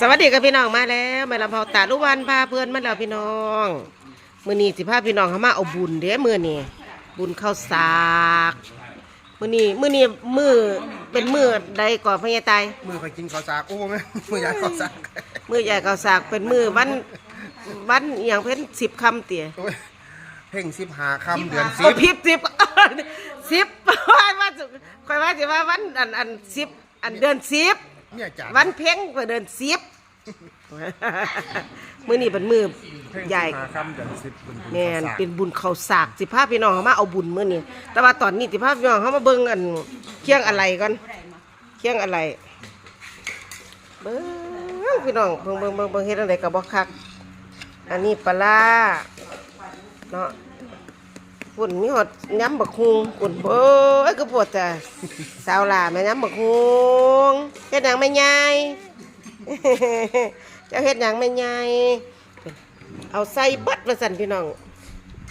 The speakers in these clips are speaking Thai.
สวัสดีกับพี่น้องมาแล้วแม่ลำเผาตาลุวันพาเพื่อนมาแล้วพี่น้องมื้อนี้สิพาพี่น้องเขามาเอาบุญเด้มื้อนี้บุญข้าวสากมื้อนี้มื้อนี้มื้อเป็นมื้อใดก่อนพญาไตายมือไปกินข้าวสากโอ้แม่มือยายข้าวสากมื้อใหญ่ข้าวสากเป็นมื้อวันวันอหย่างเพิ่น10คำเตี่ยโอ้ยเพ่งสิบหาคำเดือนสิโอ้บผิด10 10ว่าว่าค่อยว่าสิว่าวันอันอัน10อันเดือน10 เนี่ยจ้ะวันเพ็งไปเดินซิบมือนี่เป็นมือเพ่งใหญ่สิบหาคำเดือนสิบเป็นบุญแม่นข้าวสากเป็นบุญเขาวสากสิพาพี่น้องเขามาเอาบุญมื้อนี้แต่ว่าตอนนี้สิพาพี่น้องเขามาเบิ่งอันเคียงอะไรก่อนเคียงอะไรเบิ่งพี่น้องเบิ่งเบิ่งเบิ่งเบิ่งเฮ็ดอะไรกับบ่คัก อันนี้ปลาร้าเนาะ ฝุ่นมีหอดย้ำบักฮุงฝุ่นเบ้ยก็ปวดจ้ะสาวหลาแม่ย้ำบักฮุงเฮ็ดหยังไม่ใหญ่ เจ้าเฮ็ดหยังไม่ใหญ่เอาใส่เบิดว่าสั่นพี่น้อง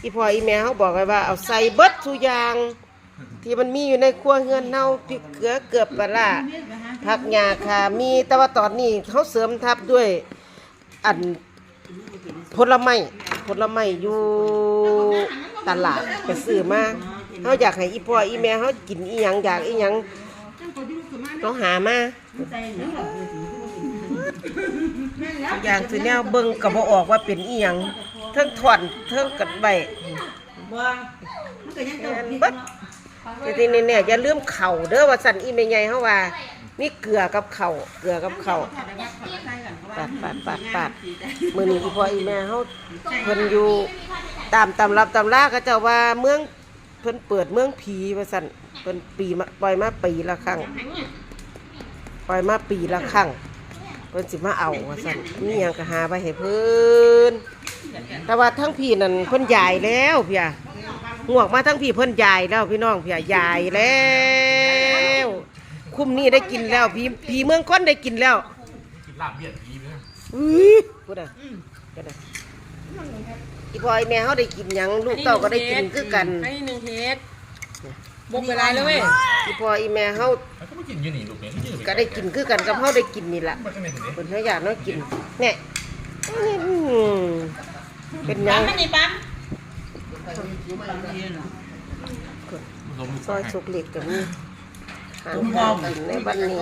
อีพ่ออีแม่เขาบอกไว้ว่าเอาใส่เบิดทุกอย่าง ที่มันมีอยู่ในครัวเฮือนเฮาพริกเกลือเกือบปลาร้าผักหญ้าค่ะมีแต่ว่าตอนนี้เขาเสริมทับด้วยอันผลไม้ผลไม้อยู่ ตลาดไปซื้อมาเขาอยากให้อีพ่ออีแม่เขากินอีหยังอยากอีหยังต้องหามากอย่างคือแนวเบิ่งก็บ่ออกว่าเป็นอีหยังเทิงถอนเทิงกัดใบบ่มันก็ยังเกิดแม่นผิดเบิดเนาะแต่ทีนี้เนี่ยอย่าลืมเข่าเด้อว่าสั่นอีแม่ใหญ่เฮาว่ามีเกลือกับเข่าเกลือกับเข่าปาดปาดปาดปาดมือนี้อีพ่ออีแม่เขาเพิ่นอยู่ ตามตำรับตำราก็เจ้าว่าเมืองเพิ่นเปิดเมืองผีว่าซั่นเพิ่นปีมาปล่อยมาปีละครั้งปล่อยมาปีละครั้งเพิ่นสิมาเอาว่าซั่นมีหยังก็หาไปให้เพิ่นแต่ว่าทั้งพี่นั่นเพิ่นยายแล้วพี่อะงวกมาทั้งพี่เพิ่นยายแล้วพี่น้องพี่อะยายแล้ว คุ้มนี้ได้กินแล้วพี่พี่เมืองก้นได้กินแล้วลาบเบียดผีไปนะอุ้ยพูดอะพูด อะอีพ่อไอแม่เขาได้กินหยังลูกเต้าก็ได้กินคือกันอันนี้หนึ่งเทสบกเวลาเลยเว้ยอีพ่ออีแม่เขาแล้วก็ไม่กินอยู่นี่ลูกเนี่ยที่ก็ได้กินคือกันกับเขาได้กินนี่แหละมันก็ไม่ถึงเนี่ยคนเขาอยากน้อยกินเนี่ยอืมเป็นหยัปั๊งมมันนี่ปั๊มลมซอยสุกเล็กกับนี่หางทางกินในวันนี้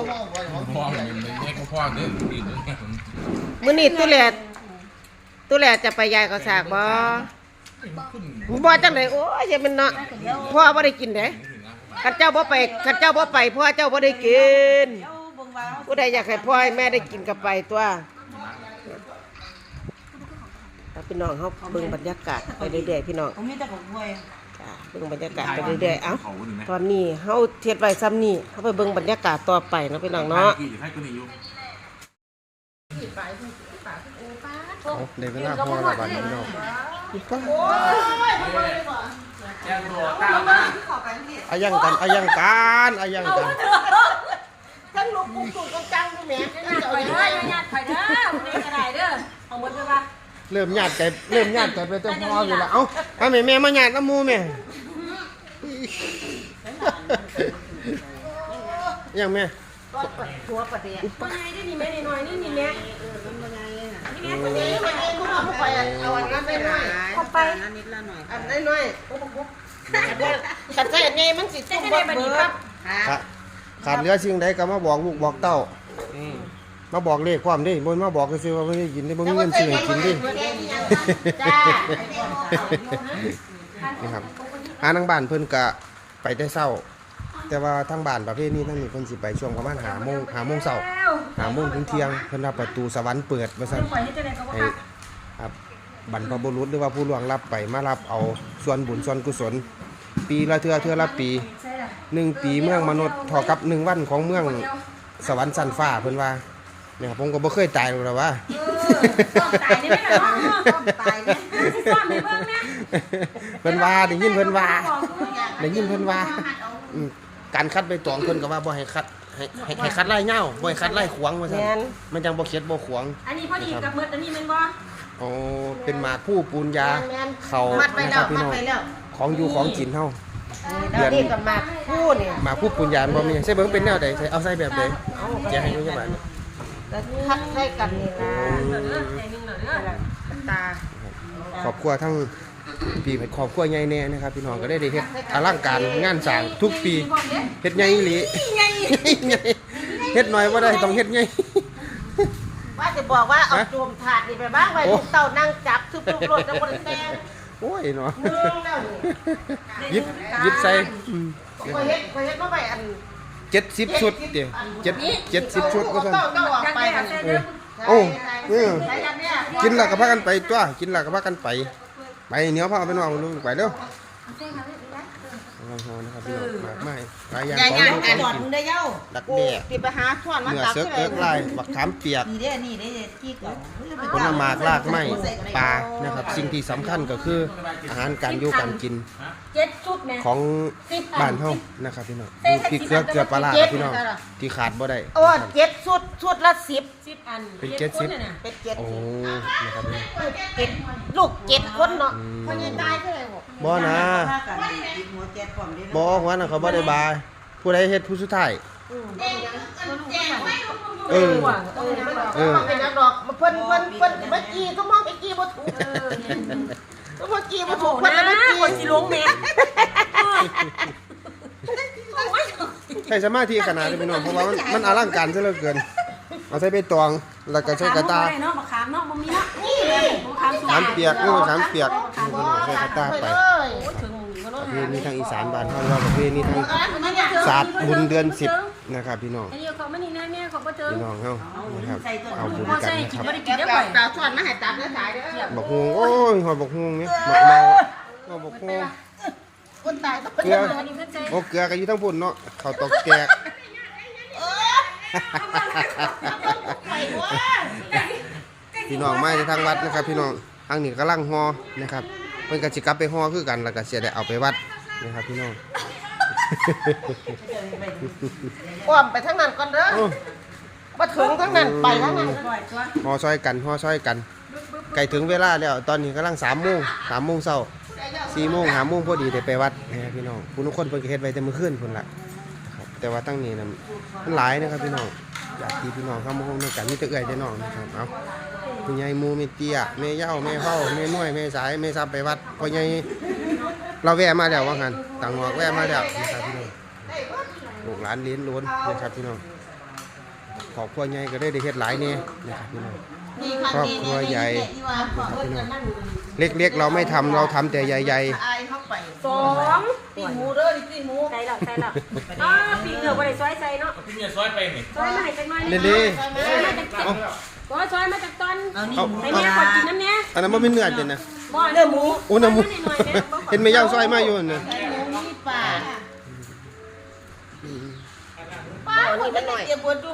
พ่อมันแยกพ่อเนี่ยปีนเนี่ยมื้อนี้ตุแล ตุแลจะไปยายเขาสากบ่ขึ้นบ่จังไดโอ้ยจะเป็นเนาะพ่อบ่ได้กินเด้ข้าเจ้าบ่ไปข้าเจ้าบ่ไปพ่อเจ้าบ่ได้กินเดี๋ยวเบิ่งว่าผู้ใดอยากให้พ่อให้แม่ได้กินกับไปตัวเอาพี่น้องเขาเบิ่งบรรยากาศไปเรื่อยๆพี่น้องผมมีแต่ของมวยจ้าเบิ่งบรรยากาศไปเรื่อยๆเอ้าเขาหนึ่งไหมตอนนี้เฮาเทียดไว้ซ้ำนี่เฮาไปเบิ่งบรรยากาศต่อไปเนาะพี่น้องเนาะ กี่ให้ตัวนี้อยู่เอาได้เวลาพอละบาดนี้พี่น้องอายังกันอายังกันอายังกันทั้งลูกปุ๊กตุ๊กจังแม่ข่อยเด้อญาติข่อยเด้อคนนี้ก็ได้เด้อเอาหมดเลยว่าเริ่มญาติใจเริ่มญาติใจไปเต็มพ่ออยู่แล้วเอ้าเอแม่แม่มาญาติน้ำมูแม่ยังแม่ หัวประเดี๋ยวคนไงได้นี่แม่น้อยนี่นี่แม่นี่คนนี้คนนี้ผู้เอาผู้ไปเอาอันนั้นไปหน่อยเข้าไปอันนั้นหน่อยปุ๊บปุ๊บขัดใจไงมันสิจะตุ้มให้บ่ได้บัดเบินี้ดครับขาขาดเหลือสิ่งใดก็มาบอกลูกบอกเต้ามาบอกเลขความดิบนมาบอกก็ซื้อว่าไม่ได้กินได้บ่มีเงินซื้อให้กินดิจ้านี่ครับหาทางบ้านเพิ่นกะไปได้เศร้า แต่ว่าทางบ้านประเภทนี้ทั้งนี้เพิ่นสิไปช่วงประมาณหาโมงหาโมงเช้าหาโมงถึงเที่ยงเพิ่นว่าประตูสวรรค์เปิดว่าซั่นข่อยให้จะได้ก็ว่าให้ครับบรรพบุรุษหรือว่าผู้ล่วงลับไปมารับเอาส่วนบุญส่วนกุศล ปีละเทื่อเทื่อละปีหนึ่งปีเมืองมนุษย์เท่ากับหนึ่งวันของเมืองสวรรค์สันฟ้าเพิ่นว่าเนี่ยครับผมก็บ่เคยตายหรอกนะว่าต้องตายนี่แม่เนาะต้องตายเนี่ยสิซ่อมให้เบิ่งแม่เพิ่นว่าได้ยินเพิ่นว่าได้ยินเพิ่นว่าอืม การคัดใบตองเพิ่นก็ว่าบ่ให้คัดให้ให้ให้คัดไล่เหย้าบ่ให้คัดไล่ขวางว่าซั่นแม่น มันจังบ่เข็ดบ่ขวางอันนี้พอดีกับเมื่ออันนี้แม่นบ่โอ้เป็นหมากผู้ปูนยาแม่นเขามัดไปนะคแล้รัวบพี่มัดน้องไปแล้วของอยู่ของกินเฮา เดี๋ยวนี้ก็มาคู่เนี่ยหมากผู้ปูนยาบ่มีใส่เบิ่งเป็นแนวใดใส่เอาใส่แบบใดแกะให้อยู่จังหวะนี้ก็คัดใส่กันนี่ล่ะเด้อใจหนึงเด้อเด้อตาครอบครัวทั้ง ปีเป็นครอบครัวใหญ่แน่นะครับ พี่น้องก็ได้ได้เฮ็ดอลังการงานสร้างทุกปีเฮ็ดใหญ่อีหลีใหญ่เฮ็ดน้อยบ่ได้ต้องเฮ็ดใหญ่ว่าจะบอกว่าเอาฮะจุ่มถาดนี่ไปบ้างไว้โอ้ลูกเต้านั่งจับทุบๆรถแล้วบ่ได้แต่งโอ้ยเนาะมึงแล้วนี่ยิบยิบใส่อืมก็เฮ็ดก็เฮ็ดมาไว้อัน70ชุดเด้เจ็ด70ชุดก็ซั่นเต้าเต้าออกจังไปได้กักันนเด้เด้ออโอ้เออใส่กันเนี่ยกินแล้วก็พากันไปตัวกินแล้วก็พากันไป ไปเหนียวพาไปนอกลูกไปเร็วกำลังฮอนะครับพี่น้องมากมายหลายอย่างอย่าของย่างลูกกันขก่ออนงกินมึงได้เย้าดักกูแด้สิไปหาช้อนมาเนื้อตักเสือกเอิกลายบักขามเปียก นี่เด้นี่เด้ที่เก่าผลไม้รากไม้ปลานะครับ สิ่งที่สำคัญก็คืออาหารการอยู่การกินเจ็ดชุดแม่ของบ้านเฮานะครับพี่น้องมีพริกเกลือเกลือปลาร้าครับพี่น้องที่ขาดบ่ได้โอ้เจ็ดชุดชุดละสิบสิบอันเป็นเจ็ดสิบคนน่ะน่ะเป็นเจ็ดโอ้นะครับพี่น้องเจ็ดลูกเจ็ดคนเนาะอืมพอยังตายเท่าไหร่บ่บ่นะกันกินหัวแก๊สพร้อมเด้บ่หัวน่ะเขาบ่ได้บาย ผู้ใดเฮ็ดผู้สุดท้าย เออ เออมันเออ เป็นนักดอกเพิ่นเพิ่นเพิ่นเมื่อกี้ก็มองไปกี้บ่ถูกก็เมื่อกี้บ่ถูโอ้กโหเพิ่นนะเมื่อกี้คนสิลงแม่ใช้สมาธิขนาดนี้พี่น้องเพราะว่ามันมันอลังการซะเหลือเกิน เอาใส่ใบตองแล้วก็ใส่กระตาเนาะมะขามเนาะบ่มีเนาะนี่มะขามสุกขามเปียกโอ้ขามเปียกใส่กระตาไป ปเนาะระเพณีทางอีสานบ้านเฮาว่าประเพณีทางศาสตร์บุญเดือน10นะครับพี่น้องอันนี้เขาไม่นี่แน่แม่เขาบ่เจอพี่น้องเฮานะครับเอาบุญพอกันใส่นะกิคนรับบ่ได้กินเดี๋ยวได้บบ่อกตาช้อนมาให้ตักเด้อสายเด้อบักฮวงโอ้ยหอยบักฮวงเนี่ยบักเมาเอาบักฮวงคนตายต้องเกลืออันนี้เพิ่นใส่โอ้เกลือก็อยู่ทั้งพุ่นเนาะข้าวตอกแกกพี่น้องมาจากทางวัดนะครับ พี่น้องทางนี้กำลังฮอนะครับ เพิ่นก็สิกลับไปฮอคือกันแล้วก็สิได้เอาไปวัดนะครับพี่น้อง อ้อมไปทางนั้นก่อนเด้อโอ้มาถึงทางนั้นไปทางนั้นฮอซอยกันฮอซอยกันใกล้ถึงเวลาแล้ว ตอนนี้กำลัง3โมง3โมงเช้า4โมง5โมงพอดีได้ไปวัดนะครับพี่น้องผู้ทุกคนเพิ่นก็เฮ็ดไว้แต่มื้อคืนพุ่นล่ะครับแต่ว่าตั้งนี้นะมันหลายนะครับพี่น้องอยากที่พี่น้องเข้ามาร่วมด้วยกันมีแต่เอื้อยแต่น้องนะครับเอา ผู้ใหญ่หมู่แม่เตี้ยแม่เหย้าแม่เฒ่าแม่น้อยแม่สายแม่ซับไปวัดพ่อใหญ่เราแวะมาแล้วว่างั้นต่างหอกแวะมาแล้วนะครับพี่น้องลูกหลานเลี้ยนล้วนนะครับพี่น้องครอบครัวใหญ่ก็ได้ได้เฮ็ดหลายแน่นะครับพี่น้องครอบครัวใหญ่นะครับพี่น้องเล็กๆเราไม่ทำเราทำแต่ใหญ่อายเข้าไปสองตีหมูเด้อตีหมูใส่แล้วใส่แล้วอ่าปีกเหนือบ่ได้ซอยใส่เนาะพี่เมียซอยไปนี่ซอยมาให้จักหน่อยๆนึเล่งนซอยมาจากๆเอาก็ซอยมาจากตอนเอานี่เอาให้แม่ขอกินน้ำเนี้ยอันนั้นมันเป็นเนื้อเด่นนะบ่เนื้อหมูโอ้น้ำมูเห็นไหมย่างซอยมาอยู่นะหมูมีป่าป้านี่มันหน่อยเดี๋ยวปวดดู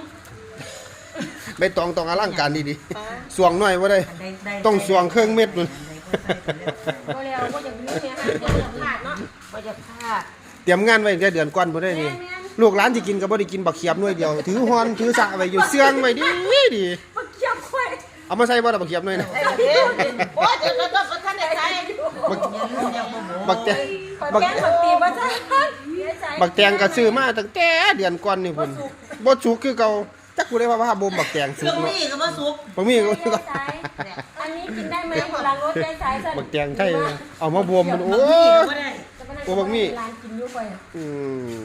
ใบตองต้องอลังการดีๆสวงหน่อยว่าได้ ต้องสวงเครื่องเม็ดนู่นบ่แล้วบ่อย่างนี้เนี่ยค่ะเดี๋ยวจะพลาดเนาะว่าจะพลาดเตรียมงานไว้แต่เดือนก่อนบ่ได้นี่ ลูกหลานที่กินก็บ่ได้กินบักเขียบหน่วยเดียว ถือฮอนถือสะไว้อยู่เสื่องไว้ดีดีบ่เกี่ยวค่อยเอามาใส่บ่ล่ะบักเขียบหน่วยนะเดี๋ยวโอ้ยเดี๋ยวเราต้องท่านได้ใช้บักบักแตงบับักกแกงบักตีบ่จ้าเสียใจบักแตงก็ซื้อมาตั้งแต่เดือนก่อนนี่พุ่นบ่สุกคือเก่าจักกูได้ว่าว่าบ่มบักแตงเคสุรื่อกงเนาะนี้ก็บ่สุกบ่มีก็เสียใจอันนี้กินได้ไหมหลังรถใจสายสั่นบักแตงใช่เอามาบวมมันโอ้นี่ยก็บ่ได้โอ้บักมี่ร้านกินอยู่ไปอืม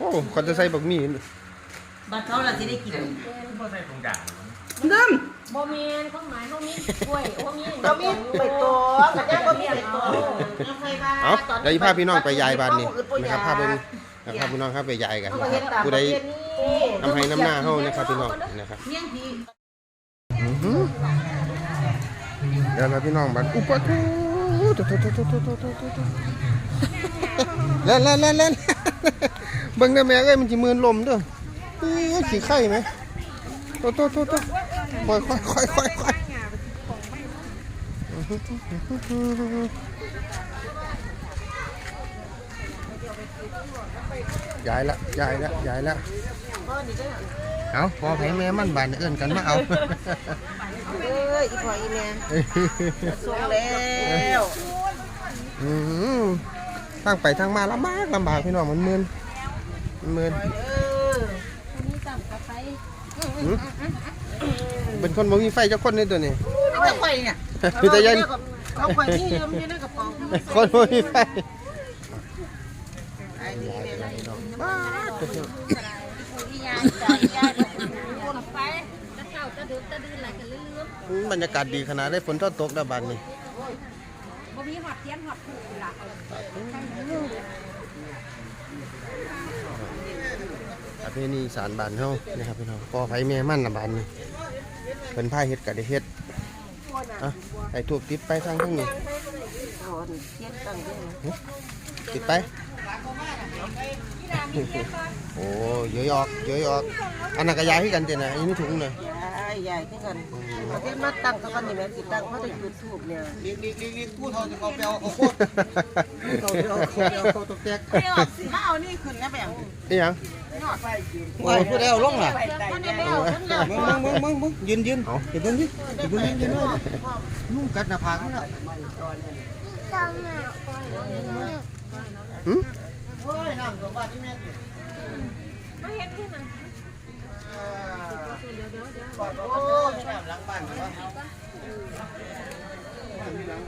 โอ้เขาจะใส่บักหมี่บัดเขาล่ะสิได้กินบ่ใส่ตรงกลางบ่แม่นความหมายเฮามีกล้วยโอ้มีเรามีไปตัวกันยังก็มีไปตัวเอาเดี๋ยวอีพาพี่น้องไปยายบ้านนี่นะครับพาเบิ่งนะครับพี่น้องครับไปยายกันนะครับผู้ใดทำให้น้ำหน้าเฮานะครับพี่น้องนะครับเมี่ยงพีอื้อหือเดี๋ยวนะพี่น้องบัดอุปทูเล่นเล่นเล่นเล่น เบิ่งได้แม่เอ้ยมันสิมืนลมเด้อเอ้ยขี้ไข่ไหมโตโตโตโตค่อยค่อยค่อยค่อยค่อยย้ายละย้ายละย้ายละเอาพอแผงแม่มันบานเอื้อนกันมาเอาเอ้ยอีพ่ออีแม่ส่งแล้วอืมทางไปทางมาลำบากลำบากพี่น้องมันมึน มันมึนเออมีตับกับไฟหือเป็นคนบ่มีไฟจักคนในตัวนี้ไม่จะไฟเนี่ยมีแต่ยันเขาข่อยนี่ยืมอยู่ในกระเป๋าคนบ่มีไฟอีหยังใจยายคนไปจะเศร้าจะดึกจะดื่นอะไรกันลืมอืมบรรยากาศดีขนาดได้ฝนทอดตกแล้วบัดนี้บ่มีหอดเทียนหอดผูกล่ะ ประเพณีสารบานเฮานะครับพี่น้องพ่อไผแม่มันน่ะบานนี้เผินผ้าเฮ็ดก็ได้เฮ็ดอะไอ้ถูกติดไปทางทั้งนี้ติดไป โอ้เยอะออกเยอะออกอันนั้นกระยายให้กันเจนะอันนี้ถุงเลย ยายยายคือกันเอาที่มาตั้งเขากันนี่แม่สิตั้งเขาได้ยูทูบเนี่ยลิกลิกลิกลิกกูเขาจะเอาไปเอาเอาโคตรเขาจะเอาเขาจะเอาเขาตกแตกไม่ออกมาเอานี่ขึ้นนะแบ่งนี่หยังโอ้ยพูดแล้วลงล่ะมันได้แล้วทั้งแล้วมึงมึงมึงมึงยืนยืนเดี๋ยวเบิ่งดิเดี๋ยวเบิ่งดิยืนเลยนุ่งกัดหน้าผากแล้วหืมโอ้ยน้ำตัวบ้านนี่แม่โอ้ยน้ำหลังบ้าน ถึง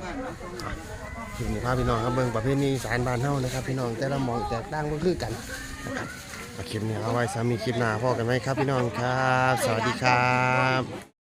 ภานคลิปนี้พาพี่น้องครับเบิ่งประเภทนี้สารบานเท่านะครับ พี่น้องแต่ละมองแตกต่างก็คือกันนะครับคลิปนี้เอาไว้สามีคลิปหน้าพ่อกันไหมครับพี่น้องครับ สวัสดีครับ